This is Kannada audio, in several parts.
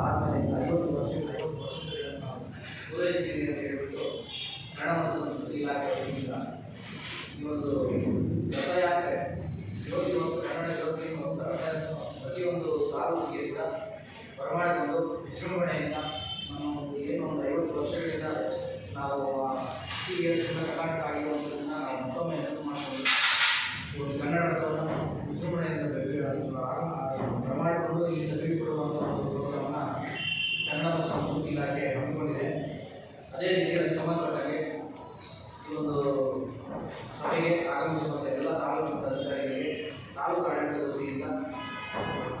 ಆದಮೇಲೆ ಐವತ್ತು ವರ್ಷ ಐವತ್ತು ವರ್ಷಗಳನ್ನು ನಾವು ಪೂರೈಸಿದ್ದೀವಿ ಅಂತ ಹೇಳ್ಬಿಟ್ಟು ಹಣ ಮತ್ತು ಸಂಸ್ಕೃತಿ ಇಲಾಖೆ ವತಿಯಿಂದ ಈ ಒಂದು ರಥಯಾತ್ರೆ ಜ್ಯೋತಿ ಮತ್ತು ಕನ್ನಡ ಜ್ಯೋತಿ ಮತ್ತು ರಥಯಾತ್ರೆ ಪ್ರತಿಯೊಂದು ತಾಲೂಕಿಗೆ ಕೂಡ ಬರಮಾಡಿಕೊಂಡು ವಿಜೃಂಭಣೆಯಿಂದ ನಮ್ಮ ಒಂದು ಏನು ಒಂದು ಐವತ್ತು ವರ್ಷಗಳಿಂದ ನಾವು ಸಿ ಎಸ್ ಕರ್ನಾಟಕ ಆಗಿರುವಂಥದ್ದನ್ನು ನಾವು ಮತ್ತೊಮ್ಮೆ ನೆನಪು ಮಾಡಿಕೊಂಡು ಈ ಒಂದು ಕನ್ನಡ ರಥವನ್ನು ವಿಜೃಂಭಣೆಯಿಂದ ಬರಮಾಡಿಕೊಂಡು ಇಲ್ಲಿಂದ ಬೀಳ್ಕೊಡುವಂಥ ಒಂದು ಪ್ರೋಗ್ರಾಮನ್ನು ಕನ್ನಡ ಮತ್ತು ಸಂಸ್ಕೃತಿ ಇಲಾಖೆ ಹಮ್ಮಿಕೊಂಡಿದೆ ಅದೇ ರೀತಿ ಅದಕ್ಕೆ ಸಂಬಂಧಪಟ್ಟಾಗೆ ಈ ಒಂದು ಸಭೆಗೆ ಆಗಮಿಸಿರುವಂಥ ಎಲ್ಲ ತಾಲೂಕು ಅಧಿಕಾರಿಗಳಿಗೆ ತಾಲೂಕು ಆಡಳಿತದ ವತಿಯಿಂದ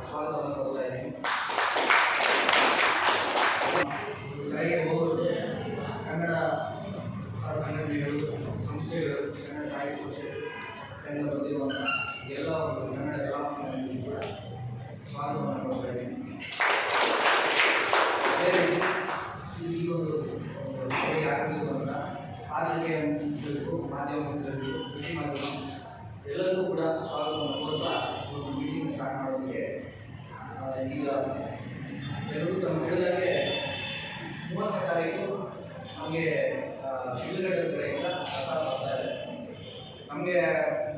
ಸ್ವಾಗತವನ್ನು ಕೊಡ್ತಾ ಇದ್ದೀನಿ ಮಿತ್ರರಿಗೂ ಮಾಧ್ಯಮ ಮಿತ್ರರಿಗೂ ಕೃಷಿ ಮಾಧ್ಯಮ ಎಲ್ಲರಿಗೂ ಕೂಡ ಸ್ವಾಗತವನ್ನು ಕೊಡ್ತಾ ಒಂದು ಮೀಟಿಂಗ್ ಸ್ಟಾರ್ಟ್ ಮಾಡೋದಕ್ಕೆ ಈಗ ಎಲ್ಲರೂ ತಮ್ಮ ಹೇಳಿದಾಗೆ ಮೂವತ್ತನೇ ತಾರೀಕು ನಮಗೆ ಶಿಲ್ಗಡೆ ಕಡೆಯಿಂದ ರಥ ಬರ್ತಾ ಇದೆ. ನಮಗೆ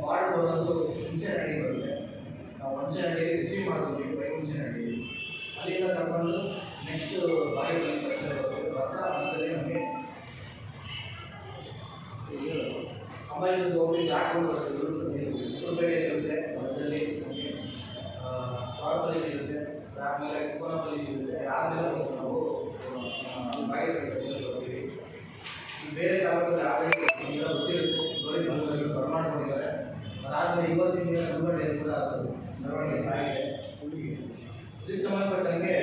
ಬಾರ್ಡ್ ಬರೋದು ಹುಣಸೆಹಳ್ಳಿ ಬರುತ್ತೆ. ನಾವು ಹುಣಸೆಹಳ್ಳಿಗೆ ರಿಸೀವ್ ಮಾಡ್ತೀವಿ ಬೈ ಹುಣಸೆಹಳ್ಳಿ ಅಲ್ಲಿಂದ ಕರ್ಕೊಂಡು ನೆಕ್ಸ್ಟ್ ಬಾಗೇಪಲ್ಲಿ ಬರ್ತಾ ಬರುತ್ತೆ ರಥ ಮಧ್ಯದಲ್ಲಿ ನಮಗೆ ಅಂಬಾಜಿಯಿಂದ ಹೋಗಿ ದಾಟ್ಕೊಂಡು ಬರುತ್ತೆ ಉತ್ತರಪೇಟೆ ಸಿಗುತ್ತೆ ಮಧ್ಯದಲ್ಲಿ ನಮಗೆ ಸೊರಪಲ್ಲಿ ಸಿಗುತ್ತೆ ಆಮೇಲೆ ಕೋನಪಲ್ಲಿ ಸಿಗುತ್ತೆ ಆಮೇಲೆ ನಾವು ಬಾಗೇಪಲ್ಲಿ ಬರ್ತೀವಿ ಈ ಬೇರೆ ತಾಲೂಕಲ್ಲಿ ಆಲ್ರೆಡಿ ಈಗ ಗೊತ್ತಿರುತ್ತೆ ಗೌರಿ ಬಂಧುಗಳು ಬರ್ಮಾಡ್ಕೊಂಡಿದ್ದಾರೆ ಅದಾದಮೇಲೆ ಇವತ್ತಿನ ದಿನ ಮೆರವಣಿಗೆ ಕೂಡ ಅದು ಮೆರವಣಿಗೆ ಸಾಗಿದೆ ಇದಕ್ಕೆ ಸಂಬಂಧಪಟ್ಟಂಗೆ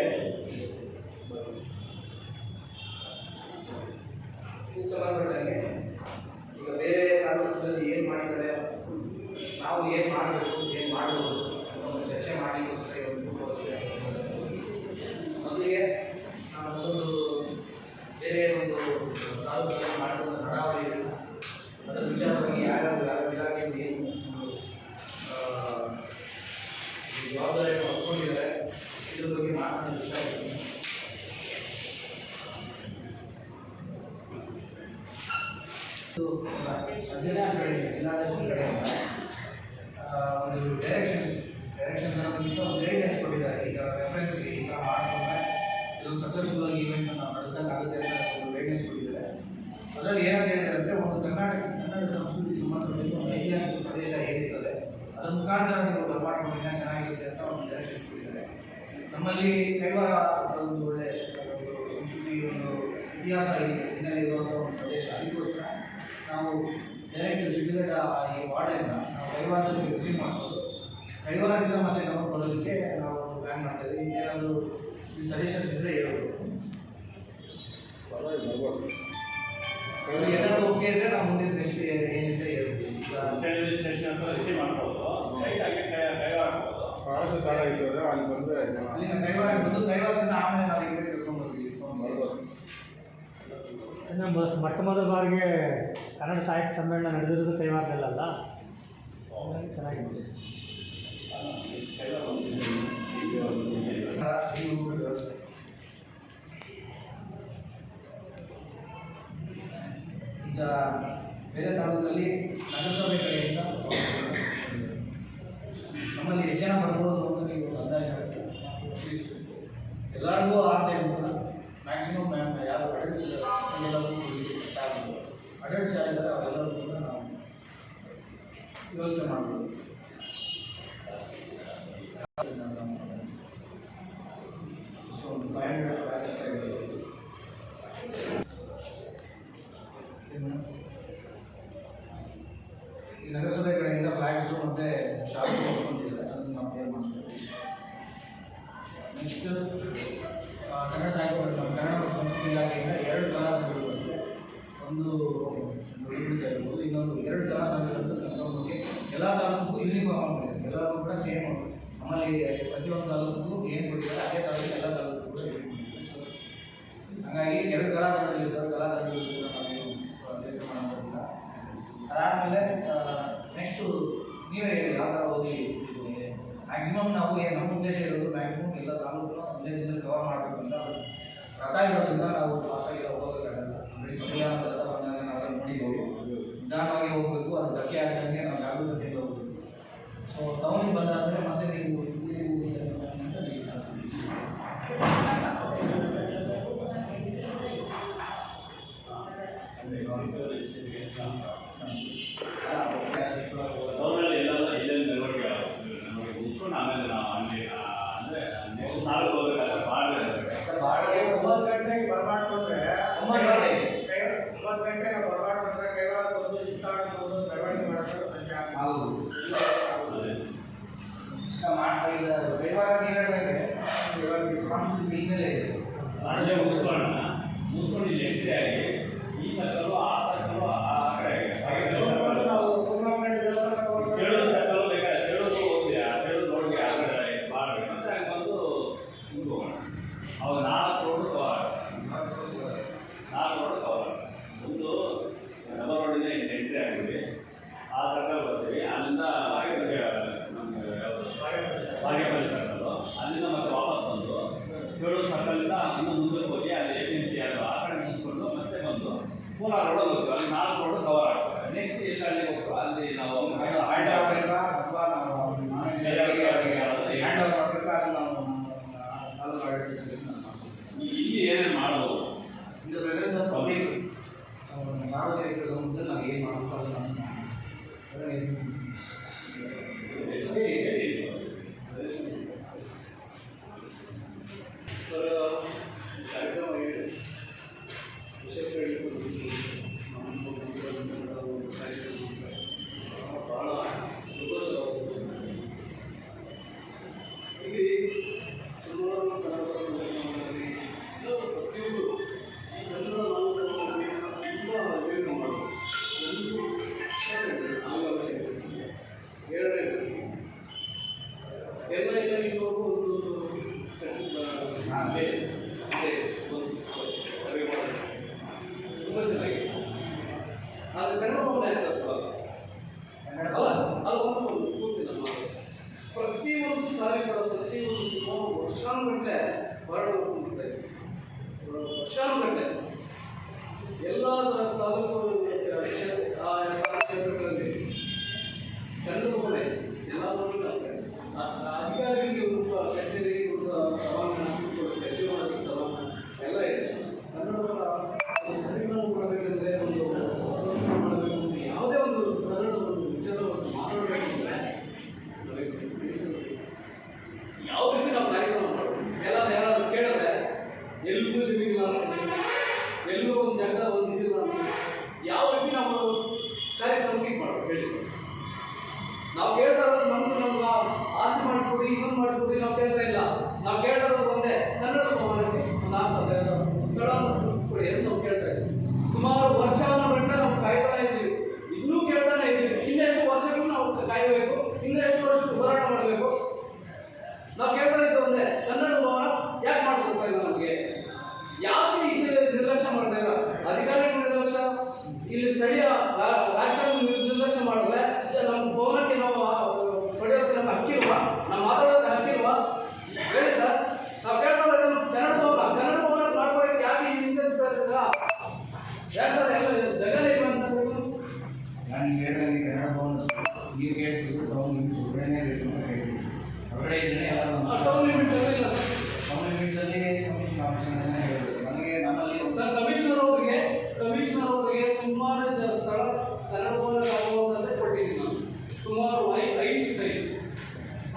ಇದಕ್ಕೆ ಸಂಬಂಧಪಟ್ಟಂಗೆ ಇದು ಅಧ್ಯಕ್ಷರ ಕಡೆ ಒಂದು ಡೈರೆಕ್ಷನ್ಸ್ ಡೈರೆಕ್ಷನ್ಸ್ ಅನ್ನೋದಕ್ಕಿಂತ ಒಂದು ಗೈಡ್ಲೈನ್ಸ್ ಕೊಟ್ಟಿದ್ದಾರೆ. ಈ ಥರ ರೆಫರೆನ್ಸ್ಗೆ ಈ ಥರ ಮಾಡಿಕೊಂಡ್ರೆ ಇದು ಸಕ್ಸಸ್ಫುಲ್ ಆಗಿ ಈವೆಂಟ್ ನಾವು ಅಂತ ಒಂದು ಗೈಡ್ಲೈನ್ಸ್ ಕೊಟ್ಟಿದ್ದಾರೆ. ಅದರಲ್ಲಿ ಏನಂತ ಹೇಳಿದ್ದಾರೆ ಅಂದರೆ ಒಂದು ಕರ್ನಾಟಕ, ಕನ್ನಡ ಸಂಸ್ಕೃತಿ ಸಂಬಂಧಪಟ್ಟಿದ್ದು ಒಂದು ಐತಿಹಾಸಿಕ ಪ್ರದೇಶ ಏನಿರ್ತದೆ, ಅದರ ಮುಖಾಂತರ ನೀವು ಬರ್ಮಾಡ್ಕೊಂಡು ಇನ್ನೂ ಚೆನ್ನಾಗಿರುತ್ತೆ ಅಂತ ಒಂದು ಡೈರೆಕ್ಷನ್ ಕೊಟ್ಟಿದ್ದಾರೆ. ನಮ್ಮಲ್ಲಿ ಕೈವಾರ ಒಂದು ಒಳ್ಳೆಯ ಸಂಸ್ಕೃತಿ, ಒಂದು ಇತಿಹಾಸ ಇದೆ. ಹಿನ್ನೆಲೆ ಇರುವಂಥ ಒಂದು ಪ್ರದೇಶ. ಅದಕ್ಕೋಸ್ಕರ ನಾವು ಡೈರೆಕ್ಟ್ ಸಿಟಿಗಡ್ಡ ಈ ವಾರ್ಡಿಂದ ನಾವು ಕೈವಾರದಲ್ಲಿ ರಿಸೀವ್ ಮಾಡ್ಬೋದು. ಕೈವಾರದಿಂದ ಮತ್ತೆ ನಾವು ಬರೋದಕ್ಕೆ ನಾವು ಪ್ಲ್ಯಾನ್ ಮಾಡ್ತಾ ಇದ್ದೀವಿ ಇನ್ನೇನಾದರೂ ಈ ಸಜೆಷನ್ಸ್ ಇದ್ದರೆ ಹೇಳ್ಬೋದು. ಅವ್ರಿಗೆ ಏನಾದರೂ ಓಕೆ ಇದ್ದರೆ ನಾವು ಮುಂದಿನ ನೆಕ್ಸ್ಟ್ ಏನಂತ ಹೇಳ್ಬೋದು. ಸ್ಟೇಷನ್ ಅಂತ ರಿಸೀವ್ ಮಾಡ್ಬೋದು. ಕೈವಾಡ ಇರ್ತದೆ ಅಲ್ಲಿ ಬಂದರೆ ಅಲ್ಲಿಂದ ಕೈವಾರ ಬಂದು ಕೈವಾರದಿಂದ ಆಮೇಲೆ ನಾವು ಈ ಕಡೆ ಕರ್ಕೊಂಡು ಬರ್ತೀವಿ ಇನ್ನು ಮ- ಮೊಟ್ಟ ಮೊದಲ ಬಾರಿಗೆ ಕನ್ನಡ ಸಾಹಿತ್ಯ ಸಮ್ಮೇಳನ ನಡೆದಿರೋದು ಕೈವಾರದಲ್ಲಲ್ಲ? ಚೆನ್ನಾಗಿದೆ. ಈಗ ಬೇರೆ ತಾಲೂಕಲ್ಲಿ ನಗರಸಭೆ ಕಡೆಯಿಂದ ನಮ್ಮಲ್ಲಿ ಎಷ್ಟು ಜನ ಬರ್ಬೋದು ಅಂತ ನೀವು ಅಂದಾಜು ಎಲ್ಲರಿಗೂ ಆಗ್ತಾ ಕೂಡ ಮ್ಯಾಕ್ಸಿಮಮ್ ಯಾರು ಅಡಲ್ಟ್ಸ್ ಎಲ್ಲರಿಗೂ ಅಡಲ್ಟ್ಸ್ ಯಾರಿದ್ದಾರೆ ಅವರೆಲ್ಲರೂ ಕೂಡ ನಾವು ವ್ಯವಸ್ಥೆ ಮಾಡ್ಬೋದು ಸಿಲೆಬಸ್ ಏನು ನಮ್ಮಲ್ಲಿ ಪ್ರತಿಯೊಂದು ತಾಲೂಕು ಏನು ಕೊಟ್ಟಿದ್ದಾರೆ ಅದೇ ತಾಲೂಕು ಎಲ್ಲ ತಾಲೂಕು ಕೂಡ ಹಾಗಾಗಿ ಎರಡು ಕಲಾತಂಡಗಳಿರ್ತಾರೆ ಕಲಾತಂಡಗಳು ಕೂಡ ನಾವೇನು ಯೋಚನೆ ಅದಾದಮೇಲೆ ನೆಕ್ಸ್ಟು ನೀವೇ ಹೇಳಿ ಯಾವ ಥರ ಓದಿ ಮ್ಯಾಕ್ಸಿಮಮ್ ನಾವು ನಮ್ಮ ಉದ್ದೇಶ ಇರೋದು ಮ್ಯಾಕ್ಸಿಮಮ್ ಎಲ್ಲ ತಾಲೂಕನ್ನ ವಿಲೇಜಿಂದ ಕವರ್ ಮಾಡಬೇಕು ಅಂತ ರಥ ಇರೋದ್ರಿಂದ ನಾವು ಫಾಸ್ಟಾಗಿ ಹೋಗೋದು ಈಗ ವ್ಯವಹಾರ ಇವಾಗ ಪ್ರಾಮಿಸ್ ಹಿನ್ನೆಲೆ ಇದೆ. ಈ ಸರ್ಕಲ್ಲು ಆ ಸರ್ಕಲ್ಲು ಆ ನಾವು ಪೂರ್ಣಗೊಂಡ ದೇವಸ್ಥಾನ ಕೇಳೋ ಸರ್ಕಲ್ಲು ಆ ಕೇಳೋದು ನೋಡಿ ಆ ಮಾಡಬೇಕು ಅಂತ ಬಂದು ಅವಾಗ ನಾಲ್ಕು ರೋಡ್ ಕವರ್ ನಾಲ್ಕು ರೋಡ್ ಕವರ್ ಒಂದು ನಮ್ಮ ಎಂಟ್ರಿ ಆ ಸರ್ಕಲ್ ಬರ್ತೀವಿ. ಅಲ್ಲಿಂದ ನಮ್ಗೆ ಯಾವುದು? ಬಾಗೇಪಲ್ಲಿ ಸರ್ಕಲ್ ಅಲ್ಲಿಂದ ಮತ್ತೆ ವಾಪಸ್ ಬಂದು ಚೇಳೂರು ಸರ್ಕಲಿಂದ ಇನ್ನೂ ಮುಂದೆ ಹೋಗಿ ಅಲ್ಲಿ ಎ ಪಿ ಎಂ ಸಿ ಆ ಕಡೆ ಮುಗಿಸ್ಕೊಂಡು ಮತ್ತೆ ಬಂದು ಕೋಲಾರ ರೋಡ್ ಅಲ್ಲಿ ನಾಲ್ಕು ರೋಡ್ ಕವರ್ ಆಗ್ತದೆ ನೆಕ್ಸ್ಟ್ ಎಲ್ಲ ಅಲ್ಲಿ ಹೋಗ್ತೀವಿ ಅಲ್ಲಿ ನಾವು ಇಲ್ಲಿ ಏನೇನು ಮಾಡಬಹುದು? ಇದು ಪ್ರಜೆಂಟ್ ಪಬ್ಲಿಕ್ ಸಾರ್ವಜನಿಕರು ನಾವು ಏನು ಮಾಡ್ತಾರೆ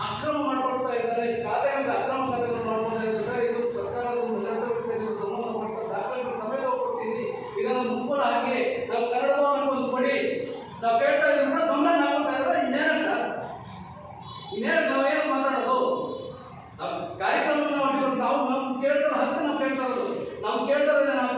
ಅಕ್ರಮ ಮಾಡ್ಕೊಳ್ತಾ ಇದ್ದಾರೆ. ಖಾತೆಯಿಂದ ಅಕ್ರಮ ಖಾತೆಗಳನ್ನು ಮಾಡ್ಕೊಳ್ತಾ ಇದ್ದಾರೆ. ಸರ್, ಇದು ಸರ್ಕಾರದ ಒಂದು ಕೆಲಸಗಳು ಸರ್ ಇದು ಸಂಬಂಧಪಟ್ಟ ದಾಖಲೆಗಳ ಸಮೇತ ಕೊಡ್ತೀನಿ ಇದನ್ನು ಮುಕ್ಕೋಣ ಹಾಕಿ ನಾವು ಕನ್ನಡವನ್ನು ಒಂದು ಕೊಡಿ. ನಾವು ಕೇಳ್ತಾ ಇದ್ರು ಕೂಡ ಗಮನ ಹಾಕೊಳ್ತಾ ಇದ್ರೆ ಇನ್ನೇನು ಸರ್? ಇನ್ನೇನು ನಾವೇನು ಮಾತಾಡೋದು? ಕಾರ್ಯಕ್ರಮ ಮಾಡಿಕೊಂಡು ನಾವು ನಾವು ಕೇಳ್ತಾ ಹಕ್ಕು ನಾವು ಕೇಳ್ತಾ ಇರೋದು. ನಾವು ಕೇಳ್ತಾ ಇದ್ದೇವೆ ನಾವು